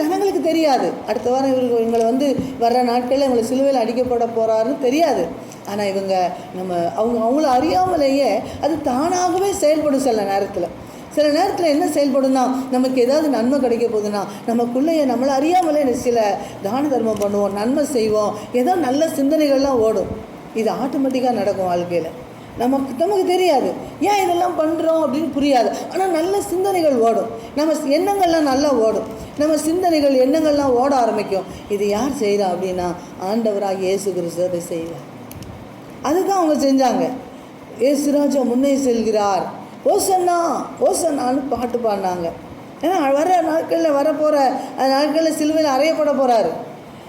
ஜனங்களுக்கு தெரியாது. அடுத்த வாரம் இவர்கள் இவங்களை வந்து வர்ற நாட்களில் இவங்களை சிலுவையில் அடிக்கப்பட போகிறாருன்னு தெரியாது. ஆனால் இவங்க நம்ம அவங்க அவங்கள அறியாமலேயே அது தானாகவே செயல்படும் சில நேரத்தில். சில நேரத்தில் என்ன செயல்படும்னா நமக்கு ஏதாவது நன்மை கிடைக்க போகுதுன்னா நமக்குள்ளேயே நம்மளை அறியாமலே சில தான தர்மம் பண்ணுவோம் நன்மை செய்வோம் ஏதோ நல்ல சிந்தனைகள்லாம் ஓடும். இது ஆட்டோமேட்டிக்காக நடக்கும் வாழ்க்கையில். நமக்கு நமக்கு தெரியாது. ஏன் இதெல்லாம் பண்ணுறோம் அப்படின்னு புரியாது. ஆனால் நல்ல சிந்தனைகள் ஓடும். நம்ம எண்ணங்கள்லாம் நல்லா ஓடும். நம்ம சிந்தனைகள் எண்ணங்கள்லாம் ஓட ஆரம்பிக்கும். இது யார் செய்கிறா அப்படின்னா ஆண்டவராக இயேசு கிறிஸ்து செய்வார். அதுதான் அவங்க செஞ்சாங்க. ஏசுராஜா முன்னே செல்கிறார். ஓசன்னா ஓசன்னான்னு பாட்டு பாடினாங்க. ஏன்னா வர நாட்களில் வரப்போகிற அந்த நாட்களில் சிலுவையில் அறையப்பட போகிறாரு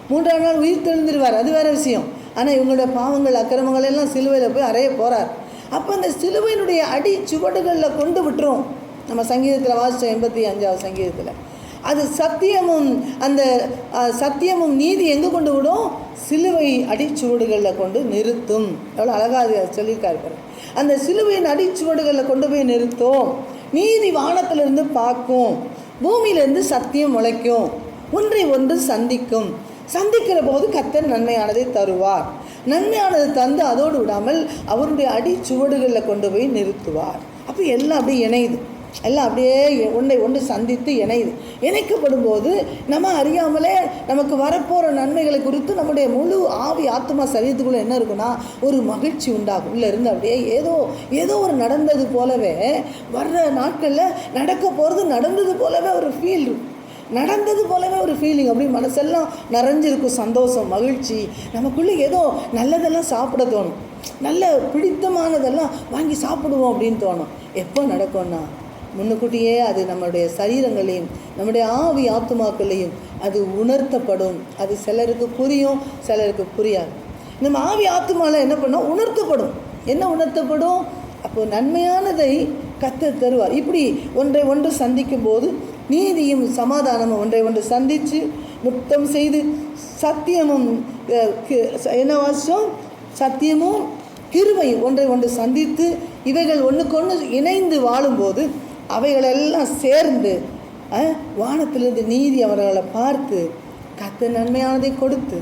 மூன்றாம் நாள் உயிர் தெழுந்துருவார். அது வேறு விஷயம். ஆனால் இவங்களோட பாவங்கள் அக்கிரமங்கள் எல்லாம் சிலுவையில் போய் அறைய போகிறார் அப்போ அந்த சிலுவையினுடைய அடி சுவடுகளில் கொண்டு விட்டுரும். நம்ம சங்கீதத்தில் வாசித்தோம் எண்பத்தி அஞ்சாவது சங்கீதத்தில். அது சத்தியமும் அந்த சத்தியமும் நீதி எங்கே கொண்டு விடும்? சிலுவை அடிச்சுவடுகளில் கொண்டு நிறுத்தும். எவ்வளோ அழகாக அது சொல்லியிருக்காரு அந்த சிலுவையின் அடிச்சுவடுகளில் கொண்டு போய் நிறுத்தும். நீதி வானத்திலிருந்து பார்க்கும். பூமியிலேருந்து சத்தியம் முளைக்கும். ஒன்றை ஒன்று சந்திக்கும். சந்திக்கிற போது கத்தர் நன்மையானதை தருவார். நன்மையானது தந்து அதோடு விடாமல் அவருடைய அடி சுவடுகளில் கொண்டு போய் நிறுத்துவார். அப்போ எல்லாம் அப்படியே இணையுது. எல்லாம் அப்படியே ஒன்றை ஒன்று சந்தித்து இணையுது. இணைக்கப்படும் போது நம்ம அறியாமலே நமக்கு வரப்போகிற நன்மைகளை குறித்து நம்முடைய முழு ஆவி ஆத்மா சரீரத்துக்குள்ளே என்ன இருக்குன்னா ஒரு மகிழ்ச்சி உண்டாகும். உள்ளே இருந்து அப்படியே ஏதோ ஏதோ ஒரு நடந்தது போலவே வர்ற நாட்களில் நடக்க போகிறது நடந்தது போலவே ஒரு ஃபீல் இருக்கும். நடந்தது போலவே ஒரு ஃபீலிங் அப்படி மனசெல்லாம் நிறைஞ்சிருக்கும். சந்தோஷம் மகிழ்ச்சி. நமக்குள்ளே ஏதோ நல்லதெல்லாம் சாப்பிட தோணும் நல்ல பிடித்தமானதெல்லாம் வாங்கி சாப்பிடுவோம் அப்படின்னு தோணும். எப்போ நடக்கும்னா? முன்னுக்கூட்டியே அது நம்மளுடைய சரீரங்களையும் நம்முடைய ஆவி ஆத்துமாக்களையும் அது உணர்த்தப்படும். அது சிலருக்கு புரியும் சிலருக்கு புரியாது. நம்ம ஆவி ஆத்துமாவில் என்ன பண்ணோம் உணர்த்தப்படும். என்ன உணர்த்தப்படும்? அப்போது நன்மையானதை கத்த தருவார். இப்படி ஒன்றை ஒன்று சந்திக்கும் போது நீதியும் சமாதானமும் ஒன்றை ஒன்று சந்தித்து முத்தம் செய்து சத்தியமும் அஹ், என்ன வாசம் சத்தியமும் கிருமையும் ஒன்றை ஒன்று சந்தித்து இவைகள் ஒன்றுக்கொன்று இணைந்து வாழும்போது அவைகளெல்லாம் சேர்ந்து வானத்திலிருந்து நீதி அவர்களை பார்த்து கத்து நன்மையானதை கொடுத்து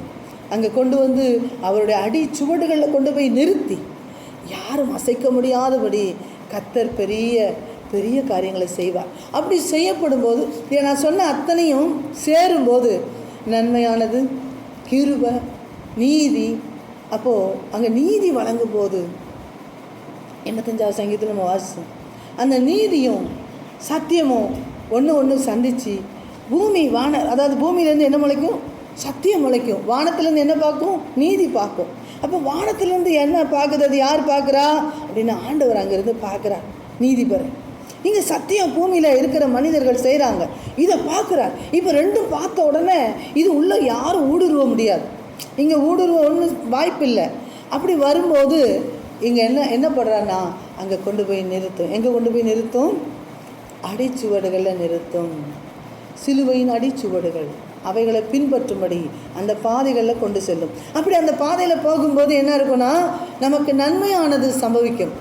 அங்கே கொண்டு வந்து அவருடைய அடி சுவடுகளில் கொண்டு போய் நிறுத்தி யாரும் அசைக்க முடியாதபடி கத்தர் பெரிய பெரிய காரியங்களை செய்வார். அப்படி செய்யப்படும் போது இதை நான் சொன்ன அத்தனையும் சேரும்போது நன்மையானது கிருப நீதி. அப்போது அங்கே நீதி வழங்கும் போது எண்பத்தஞ்சாவது சங்கீதத்தில் நம்ம வாசிச்சோம். அந்த நீதியும் சத்தியமும் ஒன்று ஒன்று சந்திச்சு பூமி வான அதாவது பூமியிலேருந்து என்ன முளைக்கும்? சத்தியம் முளைக்கும். வானத்துலேருந்து என்ன பார்க்கும்? நீதி பார்க்கும். அப்போ வானத்துலேருந்து என்ன பார்க்குது? அது யார் பார்க்குறா? அப்படின்னு ஆண்டவர் அங்கேருந்து பார்க்குறார். நீதிபரன். இங்கே சத்தியம் பூமியில் இருக்கிற மனிதர்கள் செய்கிறாங்க இதை பார்க்குறார் இப்போ ரெண்டும் பார்த்த உடனே இது உள்ளே யாரும் ஊடுருவ முடியாது. இங்கே ஊடுருவ ஒன்றும் வாய்ப்பில்லை. அப்படி வரும்போது இங்கே என்ன என்ன பண்ணுறான்னா அங்கே கொண்டு போய் நிறுத்தும். எங்கே கொண்டு போய் நிறுத்தும்? அடிச்சுவடுகளில் நிறுத்தும். சிலுவையின் அடிச்சுவடுகள். அவைகளை பின்பற்றும்படி அந்த பாதைகளில் கொண்டு செல்லும். அப்படி அந்த பாதையில் போகும்போது என்ன இருக்குன்னா நமக்கு நன்மையானது சம்பவிக்கும்.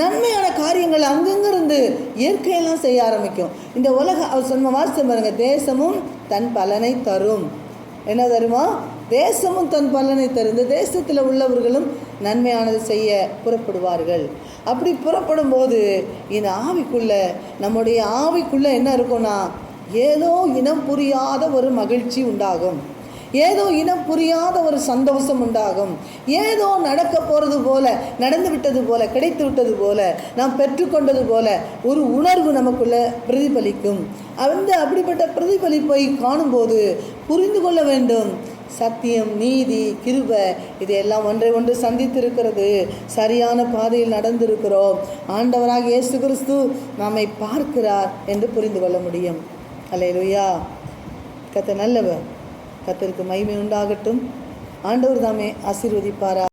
நன்மையான காரியங்கள் அங்கங்கிருந்து இயற்கையெல்லாம் செய்ய ஆரம்பிக்கும். இந்த உலக அவர் சொன்ன வாசித்து பாருங்க தேசமும் தன் பலனை தரும். என்ன தருமா தேசமும் தன் பலனை தரும். இந்த தேசத்தில் உள்ளவர்களும் நன்மையானது செய்ய புறப்படுவார்கள். அப்படி புறப்படும் போது இந்த ஆவிக்குள்ள நம்முடைய ஆவிக்குள்ள என்ன இருக்கும்னா ஏதோ இனம் புரியாத ஒரு மகிழ்ச்சி உண்டாகும். ஏதோ இனம் புரியாத ஒரு சந்தோஷம் உண்டாகும். ஏதோ நடக்க போகிறது போல நடந்து விட்டது போல கிடைத்து விட்டது போல நாம் பெற்றுக்கொண்டது போல ஒரு உணர்வு நமக்குள்ள பிரதிபலிக்கும். அந்த அப்படிப்பட்ட பிரதிபலிப்பை காணும்போது புரிந்து கொள்ள வேண்டும். சத்தியம் நீதி கிருப இதையெல்லாம் ஒன்றை ஒன்று சந்தித்திருக்கிறது. சரியான பாதையில் நடந்திருக்கிறோம். ஆண்டவராக இயேசு கிறிஸ்து நம்மை பார்க்கிறார் என்று புரிந்து கொள்ள முடியும். அல்லேலூயா. கத்த நல்லவர். கத்தருக்கு மகிமை உண்டாகட்டும். ஆண்டவர் தாமே ஆசீர்வதிப்பாரா